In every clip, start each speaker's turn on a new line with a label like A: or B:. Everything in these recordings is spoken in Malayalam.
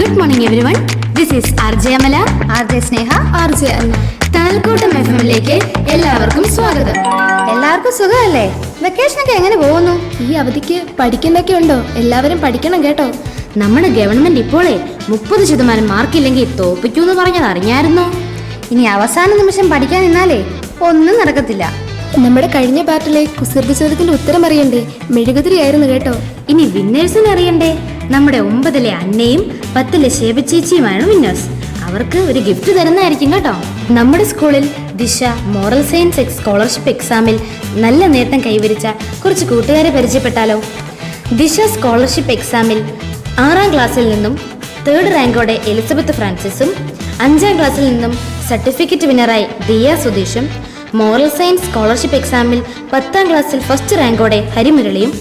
A: Good morning everyone this is R J Amala
B: R J Sneha
A: R J Anna Thanalkoottam F എമ്മിലേക്ക് എല്ലാവർക്കും സ്വാഗതം.
B: എല്ലാവർക്കും സുഖമല്ലേ? വെക്കേഷൻ ഒക്കെ എങ്ങനെ പോകുന്നു?
C: ഈ അവധിക്ക് പഠിക്കുന്നൊക്കെ ഉണ്ടോ? എല്ലാവരും പഠിക്കണം കേട്ടോ.
A: നമ്മുടെ ഗവൺമെന്റ് ഇപ്പോഴേ മുപ്പത് ശതമാനം മാർക്കില്ലെങ്കിൽ തോപ്പിക്കൂന്ന് പറഞ്ഞത് അറിഞ്ഞായിരുന്നോ?
B: ഇനി അവസാന നിമിഷം പഠിക്കാൻ നിന്നാലേ ഒന്നും നടക്കത്തില്ല.
C: നമ്മുടെ കഴിഞ്ഞ പാർട്ടിലെ കുസൃതി ചോദ്യത്തിന്റെ ഉത്തരം അറിയണ്ടേ? മെഴുകുതിരിയായിരുന്നു കേട്ടോ.
A: ഇനി വിന്നേഴ്സിനെ അറിയണ്ടേ? നമ്മുടെ ഒമ്പതിലെ അന്നയും പത്തിലെ ശേബ ചേച്ചിയുമാണ് വിന്നേഴ്സ്. അവർക്ക് ഒരു ഗിഫ്റ്റ് തരുന്നതായിരിക്കും കേട്ടോ. നമ്മുടെ സ്കൂളിൽ ദിശ മോറൽ സയൻസ് സ്കോളർഷിപ്പ് എക്സാമിൽ നല്ല നേട്ടം കൈവരിച്ച കുറച്ച് കൂട്ടുകാരെ പരിചയപ്പെട്ടാലോ? ദിശ സ്കോളർഷിപ്പ് എക്സാമിൽ ആറാം ക്ലാസ്സിൽ നിന്നും തേർഡ് റാങ്കോടെ എലിസബത്ത് ഫ്രാൻസിസും അഞ്ചാം ക്ലാസ്സിൽ നിന്നും സർട്ടിഫിക്കറ്റ് വിന്നറായി ദിയ സുധീഷും മോറൽ സയൻസ് സ്കോളർഷിപ്പ് എക്സാമിൽ പത്താം ക്ലാസ്സിൽ ഫസ്റ്റ് റാങ്കോടെ ഹരിമുരളിയും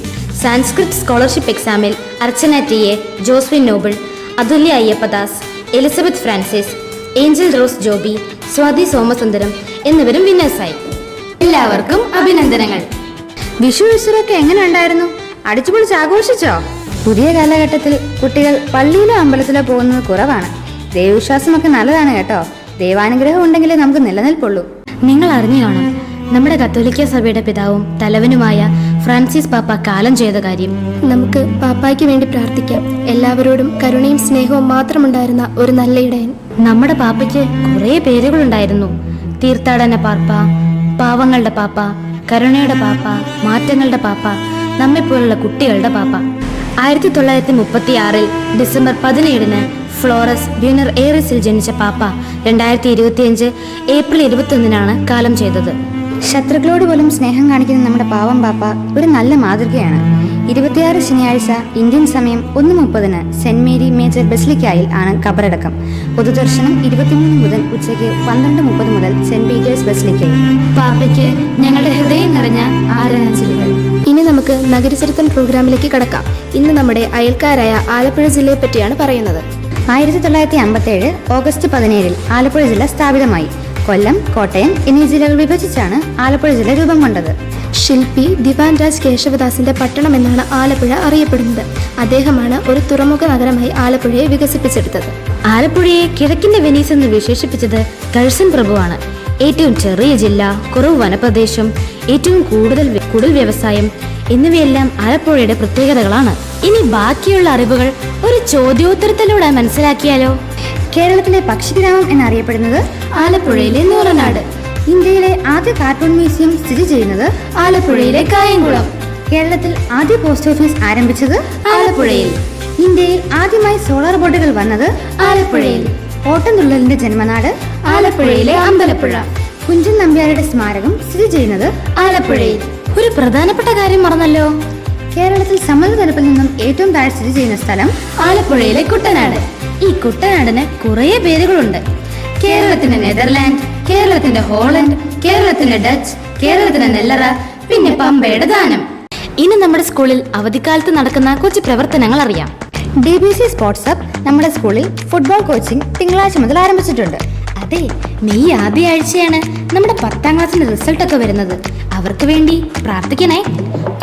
A: സാൻസ്ക്രിറ്റ് സ്കോളർഷിപ്പ് എക്സാമിൽ Archana T A Joswin Noble Athulya Ayyappadas Elizabeth Francis Angel rose Joby Swathi Somasundaram എന്നിവരും വിന്നേഴ്സായി. എല്ലാവർക്കും അഭിനന്ദനങ്ങൾ.
B: വിഷു വിഷുറൊക്കെ എങ്ങനെ ഉണ്ടായിരുന്നു? അടിച്ചുപൊളിച്ച് ആഘോഷിച്ചോ? പുതിയ കാലഘട്ടത്തിൽ കുട്ടികൾ പള്ളിയിലോ അമ്പലത്തിലോ പോകുന്നത് കുറവാണ്. ദൈവവിശ്വാസമൊക്കെ നല്ലതാണ് കേട്ടോ. ദൈവാനുഗ്രഹം ഉണ്ടെങ്കിലേ നമുക്ക് നിലനിൽപ്പുള്ളൂ.
A: നിങ്ങൾ അറിഞ്ഞു കാണും നമ്മുടെ കത്തോലിക്ക സഭയുടെ പിതാവും തലവനുമായ ഫ്രാൻസിസ് പാപ്പ കാലം ചെയ്ത കാര്യം.
C: നമുക്ക് പാപ്പായ്ക്ക് വേണ്ടി പ്രാർത്ഥിക്കാം. എല്ലാവരോടും കരുണയും സ്നേഹവും മാത്രമുണ്ടായിരുന്ന ഒരു നല്ല ഇടയൻ.
A: നമ്മുടെ പാപ്പയ്ക്ക് കുറേ പേരുകളുണ്ടായിരുന്നു. തീർത്ഥാടന പാപ്പ പാവങ്ങളുടെ പാപ്പ കരുണയുടെ പാപ്പ മാറ്റങ്ങളുടെ പാപ്പ നമ്മെപ്പോലുള്ള കുട്ടികളുടെ പാപ്പ. ആയിരത്തി തൊള്ളായിരത്തി മുപ്പത്തി ആറിൽ ഡിസംബർ പതിനേഴിന് ഫ്ലോറസ് ബ്യൂണർ ഏറിസിൽ ജനിച്ച പാപ്പ രണ്ടായിരത്തി ഇരുപത്തിയഞ്ച് ഏപ്രിൽ ഇരുപത്തൊന്നിനാണ് കാലം ചെയ്തത്.
B: ശത്രുക്കളോട് പോലും സ്നേഹം കാണിക്കുന്ന നമ്മുടെ പാവം പാപ്പ ഒരു നല്ല മാതൃകയാണ്. ഇരുപത്തിയാറ് ശനിയാഴ്ച ഇന്ത്യൻ സമയം ഒന്ന് മുപ്പതിന് സെന്റ് മേരി മേജർ ബെസ്ലിക്കായിൽ ആണ് കബറടക്കം പൊതുദർശനം ഇരുപത്തിമൂന്ന് മുതൽ ഉച്ചയ്ക്ക് പന്ത്രണ്ട് മുപ്പത് മുതൽ സെന്റ് പീറ്റേഴ്സ് ബെസ്ലിക്കയിൽ.
A: പാപ്പയ്ക്ക് ഞങ്ങളുടെ ഹൃദയം നിറഞ്ഞ ആരാധനകൾ
C: ഇനി നമുക്ക് നഗരചരിത്രം പ്രോഗ്രാമിലേക്ക് കടക്കാം. ഇന്ന് നമ്മുടെ അയൽക്കാരായ ആലപ്പുഴ ജില്ലയെ പറ്റിയാണ് പറയുന്നത്.
B: ആയിരത്തി തൊള്ളായിരത്തി അമ്പത്തി ഏഴ് ഓഗസ്റ്റ് പതിനേഴിൽ ആലപ്പുഴ ജില്ല സ്ഥാപിതമായി. കൊല്ലം കോട്ടയം എന്നീ ജില്ലകൾ വിഭജിച്ചാണ് ആലപ്പുഴ ജില്ല രൂപം കൊണ്ടത്.
C: ശില്പി ദിവാൻ രാജ് കേശവദാസിന്റെ പട്ടണം എന്നാണ് ആലപ്പുഴ അറിയപ്പെടുന്നത്. അദ്ദേഹമാണ് ഒരു തുറമുഖ നഗരമായി ആലപ്പുഴയെ വികസിപ്പിച്ചെടുത്തത്.
A: ആലപ്പുഴയെ കിഴക്കിന്റെ വെനീസ് എന്ന് വിശേഷിപ്പിച്ചത് കഴ്സൻ പ്രഭുവാണ്. ഏറ്റവും ചെറിയ ജില്ല കുറവ് വനപ്രദേശം ഏറ്റവും കൂടുതൽ കുടിൽ വ്യവസായം എന്നിവയെല്ലാം ആലപ്പുഴയുടെ പ്രത്യേകതകളാണ്. ഇനി ബാക്കിയുള്ള അറിവുകൾ ഒരു ചോദ്യോത്തരത്തിലൂടെ മനസ്സിലാക്കിയാലോ?
B: കേരളത്തിലെ പക്ഷിഗ്രാമം എന്നറിയപ്പെടുന്നത്
A: ആലപ്പുഴയിലെ നൂറനാട്.
B: ഇന്ത്യയിലെ ആദ്യ കാർട്ടൂൺ മ്യൂസിയം സ്ഥിതി ചെയ്യുന്നത്
A: ആലപ്പുഴയിലെ കായംകുളം.
B: കേരളത്തിൽ ആദ്യ പോസ്റ്റ് ഓഫീസ് ആരംഭിച്ചത്
A: ആലപ്പുഴയിൽ.
B: ഇന്ത്യയിൽ ആദ്യമായി സോളാർ ബോട്ടുകൾ വന്നത്
A: ആലപ്പുഴയിൽ.
B: ഓട്ടംതുള്ളലിന്റെ ജന്മനാട്
A: ആലപ്പുഴയിലെ അമ്പലപ്പുഴ.
B: കുഞ്ചൻ നമ്പ്യാരുടെ സ്മാരകം സ്ഥിതി ചെയ്യുന്നത്
A: ആലപ്പുഴയിൽ. ഒരു പ്രധാനപ്പെട്ട കാര്യം മറന്നല്ലോ?
B: കേരളത്തിൽ സമുദ്രതലപ്പിൽ നിന്നും ഏറ്റവും താഴെ സ്ഥിതി ചെയ്യുന്ന സ്ഥലം
A: ആലപ്പുഴയിലെ കുട്ടനാട്. ഈ കുട്ടനാടിന് കുറേ പേരുകളുണ്ട്. കേരളത്തിന്റെ നെതർലാൻഡ് കേരളത്തിന്റെ ഹോളണ്ട് കേരളത്തിന്റെ ഡച്ച് കേരളത്തിന്റെ നെല്ലറ പിന്നെ പമ്പയുടെ ദാനം. ഇനി നമ്മുടെ സ്കൂളിൽ അവധിക്കാലത്ത് നടക്കുന്ന കുറച്ച് പ്രവർത്തനങ്ങൾ അറിയാം.
B: D B C sports hub നമ്മുടെ സ്കൂളിൽ ഫുട്ബോൾ കോച്ചിംഗ് തിങ്കളാഴ്ച മുതൽ ആരംഭിച്ചിട്ടുണ്ട്.
A: അതെ മെയ് ആദ്യ ആഴ്ചയാണ് നമ്മുടെ പത്താം ക്ലാസ്സിന്റെ റിസൾട്ട് ഒക്കെ വരുന്നത്. അവർക്ക് വേണ്ടി പ്രാർത്ഥിക്കണേ.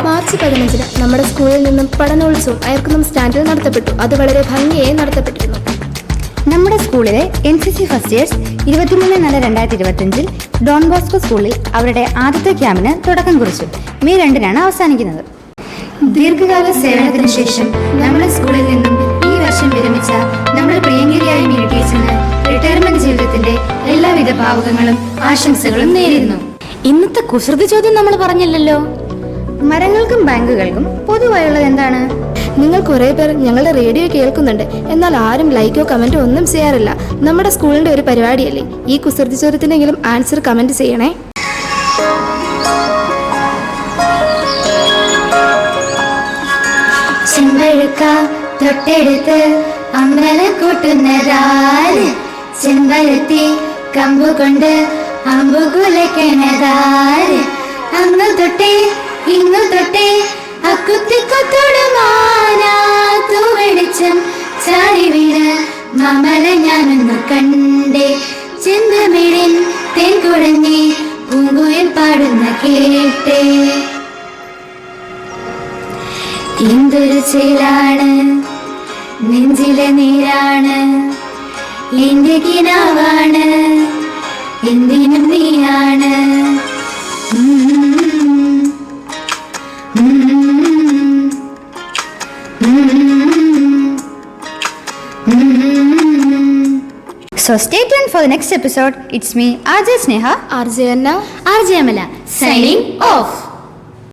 C: മാർച്ച് പതിനഞ്ചിന് നമ്മുടെ സ്കൂളിൽ നിന്നും പഠനോത്സവം അയർക്കുന്നം സ്റ്റാൻഡിൽ നടത്തപ്പെട്ടു. അത് വളരെ ഭംഗിയായി നടത്തപ്പെട്ടിരുന്നു.
B: നമ്മുടെ സ്കൂളിലെ N C C first years ഇരുപത്തിമൂന്ന് നാല് രണ്ടായിരത്തി ഇരുപത്തിയഞ്ചിൽ ഡോൺ ബോസ്കോ സ്കൂളിൽ അവരുടെ ആദ്യത്തെ ക്യാമ്പിന് തുടക്കം കുറിച്ചു. മെയ് രണ്ടിനാണ് അവസാനിക്കുന്നത്.
A: ദീർഘകാല സേവനത്തിന് ശേഷം നമ്മുടെ സ്കൂളിൽ നിന്നും ഈ വർഷം വിരമിച്ച നമ്മുടെ പ്രിയങ്കരിയായ മീന ടീച്ചറിന് റിട്ടയർമെന്റ് ജീവിതത്തിന്റെ എല്ലാവിധ ഭാവുകങ്ങളും ആശംസകളും നേരിടുന്നു ഇന്നത്തെ കുസൃതി ചോദ്യം നമ്മൾ പറഞ്ഞില്ലല്ലോ.
B: മരങ്ങൾക്കും ബാങ്കുകൾക്കും പൊതുവായുള്ളത് എന്താണ്?
C: നിങ്ങൾ കുറെ പേർ ഞങ്ങളുടെ റേഡിയോ കേൾക്കുന്നുണ്ട്. എന്നാൽ ആരും ലൈക്കോ കമന്റോ ഒന്നും ചെയ്യാറില്ല. നമ്മുടെ സ്കൂളിന്റെ ഒരു പരിപാടിയല്ലേ? ഈ കുസൃതി ചോദ്യത്തിനെങ്കിലും ആൻസർ കമന്റ് ചെയ്യണേ.
A: ചെമ്പഴുക്ക തൊട്ടെടുത്ത് അമ്പല കൂട്ടുന്നതാര്? ചെമ്പരത്തി കമ്പു കൊണ്ട് അമ്പു കുലക്കണതാര് അങ്ങു തൊട്ടേ ഇങ്ങു തൊട്ടേ അക്കുത്തിക്കൊത്തോടുമാനാത്തുവെളിച്ചം കൊത്തോടുമാനാത്തു വെളിച്ചം ചാടി വീണ് മമല ഞാനൊന്ന് കണ്ടേ. ചെന്തമിഴിൻ തേൻ കുഴഞ്ഞി പൂങ്കുയിൽ പാടുന്ന കേട്ടേ. എന്തൊരു ചേലാണ് നെഞ്ചിലെ നീരാണ്.
B: എന്റെ കിനാവാണ് എന്തിനും നീയാണ് So stay tuned for the next episode. It's me, RJ Sneha.
C: RJ Anna, RJ
A: Amala, signing Amala signing off